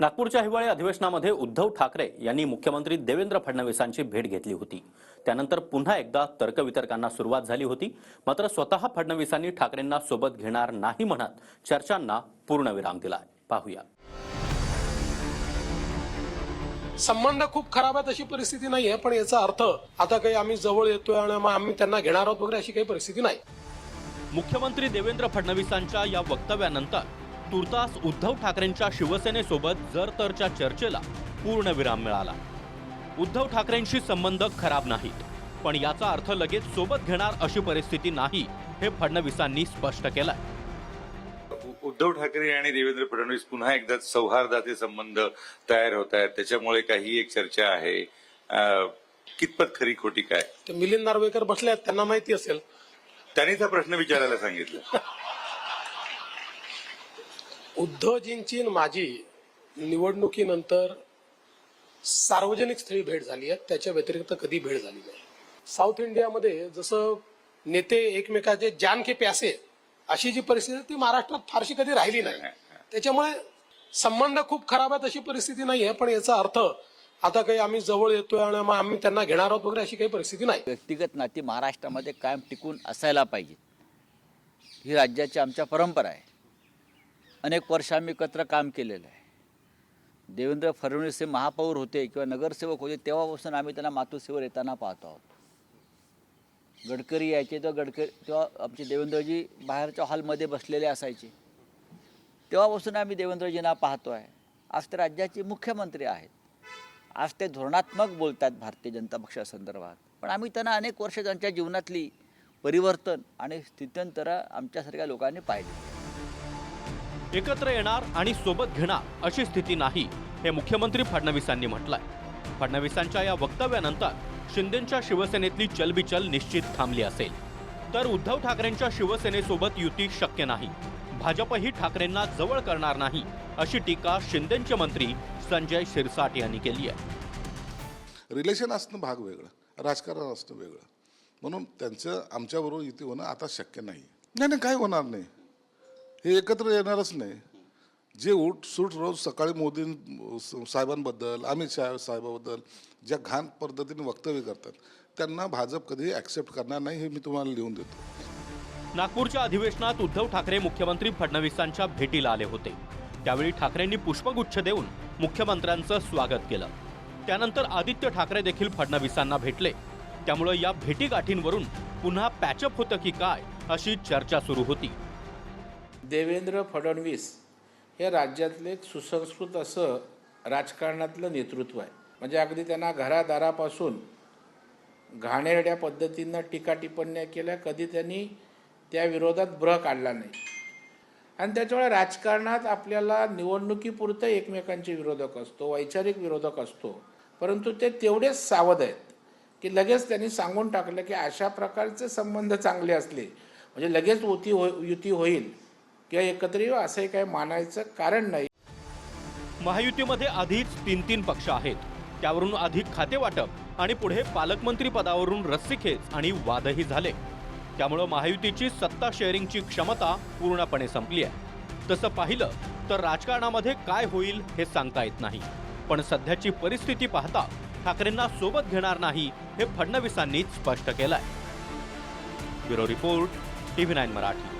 नागपूरच्या हिवाळी अधिवेशनामध्ये उद्धव ठाकरे यांनी मुख्यमंत्री देवेंद्र फडणवीसांची भेट घेतली होती. त्यानंतर पुन्हा एकदा तर्कवितर्कांना सुरुवात झाली होती. मात्र स्वतः फडणवीसांनी ठाकरेंना सोबत घेणार नाही म्हणत चर्चांना पूर्णविराम दिलाय. पाहूया. संबंध खूप खराब आहेत अशी परिस्थिती नाही आहे पण याचा अर्थ आता काही आम्ही जवळ येतोय आणि आम्ही त्यांना घेणार आहोत वगैरे अशी काही परिस्थिती नाही. मुख्यमंत्री देवेंद्र फडणवीसांच्या या वक्तव्यानंतर तुर्तास उद्धव ठाकरेंच्या शिवसेनेसोबत जरतरच्या चर्चेला पूर्ण विराम मिळाला. उद्धव ठाकरेंशी संबंध खराब नाहीत पण याचा अर्थ लगेच सोबत घेणार अशी परिस्थिती नाही हे फडणवीसांनी स्पष्ट केलंय. उद्धव ठाकरे आणि देवेंद्र फडणवीस पुन्हा एकदा सौहार्दाचे संबंध तयार होत आहेत. त्याच्यामुळे काही एक चर्चा आहे. अं, कितपत खरी खोटी काय? ते मिलिंद नार्वेकर बसले आहेत त्यांना माहिती असेल. त्यांनीच हा प्रश्न विचारायला सांगितलं. उद्धवजींची माझी निवडणुकीनंतर सार्वजनिक स्थळी भेट झाली आहे. त्याच्या व्यतिरिक्त कधी भेट झाली नाही. साऊथ इंडियामध्ये जसं नेते एकमेकाचे जान के प्यासे अशी जी परिस्थिती ती महाराष्ट्रात फारशी कधी राहिली नाही. त्याच्यामुळे संबंध खूप खराब आहेत अशी परिस्थिती नाही आहे पण याचा अर्थ आता काही आम्ही जवळ येतोय आणि मग आम्ही त्यांना घेणार आहोत वगैरे अशी काही परिस्थिती नाही. व्यक्तिगत नाती महाराष्ट्रामध्ये कायम टिकून असायला पाहिजे ही राज्याची आमच्या परंपरा आहे. अनेक वर्ष आम्ही एकत्र काम केलेलं आहे. देवेंद्र फडणवीस हे महापौर होते किंवा नगरसेवक होते तेव्हापासून आम्ही त्यांना मातोश्रीवर येताना पाहतो आहोत. गडकरी यायचे तेव्हा गडकरी तेव्हा आमचे देवेंद्रजी बाहेरच्या हॉलमध्ये बसलेले असायचे. तेव्हापासून आम्ही देवेंद्रजींना पाहतो आहे. आज ते राज्याचे मुख्यमंत्री आहेत. आज ते धोरणात्मक बोलतात भारतीय जनता पक्षासंदर्भात. पण आम्ही त्यांना अनेक वर्ष त्यांच्या जीवनातली परिवर्तन आणि स्थित्यंतरं आमच्यासारख्या लोकांनी पाहिली. एकत्र येणार आणि सोबत घेणार अशी स्थिती नाही हे मुख्यमंत्री फडणवीसांनी म्हटलंय. फडणवीसांच्या या वक्तव्यानंतर शिंदेच्या शिवसेनेतली चलबिचल निश्चित थांबली असेल. तर उद्धव ठाकरेंच्या शिवसेनेसोबत युती शक्य नाही. भाजपही ठाकरेंना जवळ करणार नाही अशी टीका शिंदेचे मंत्री संजय शिरसाट यांनी केली आहे. रिलेशन असणं भाग वेगळं राजकारण असणं वेगळं. म्हणून त्यांचं आमच्याबरोबर युती होणं आता शक्य नाही. नाही नाही काय होणार नाही. हे एकत्र येणारच नाही. जे उठ सूट रोज सकाळी मोदी साहेबांबद्दल अमित शाह साहेबाबद्दल ज्या घाण पद्धतीने वक्तव्य करतात त्यांना भाजप कधी ॲक्सेप्ट करणार नाही हे मी तुम्हाला लिहून देतो. नागपूरच्या अधिवेशनात उद्धव ठाकरे मुख्यमंत्री फडणवीसांच्या भेटीला आले होते. त्यावेळी ठाकरेंनी पुष्पगुच्छ देऊन मुख्यमंत्र्यांचं स्वागत केलं. त्यानंतर आदित्य ठाकरे देखील फडणवीसांना भेटले. त्यामुळे या भेटीगाठींवरून पुन्हा पॅचअप होतं की काय अशी चर्चा सुरू होती. देवेंद्र फडणवीस हे राज्यातले एक सुसंस्कृत असं राजकारणातलं नेतृत्व आहे. म्हणजे अगदी त्यांना घरादारापासून घाणेरड्या पद्धतीनं टीका टिप्पण्या केल्या कधी त्यांनी त्या विरोधात ब्रह काढला नाही. आणि त्याच्यामुळे राजकारणात आपल्याला निवडणुकीपुरतं एकमेकांचे विरोधक असतो वैचारिक विरोधक असतो. परंतु ते तेवढेच सावध आहेत की लगेच त्यांनी सांगून टाकलं की अशा प्रकारचे संबंध चांगले असले म्हणजे लगेच उती हो युती होईल. किंवा एकत्र येऊ असंही काही मानायचं कारण नाही. महायुतीमध्ये आधीच तीन तीन पक्ष आहेत. त्यावरून अधिक खाते वाटप आणि पुढे पालकमंत्री पदावरून रस्सीखेच आणि वादही झाले. त्यामुळं महायुतीची सत्ता शेअरिंगची क्षमता पूर्णपणे संपली आहे. तसं पाहिलं तर राजकारणामध्ये काय होईल हे सांगता येत नाही. पण सध्याची परिस्थिती पाहता ठाकरेंना सोबत घेणार नाही हे फडणवीसांनीच स्पष्ट केलंय. Bureau report TV nine Marathi.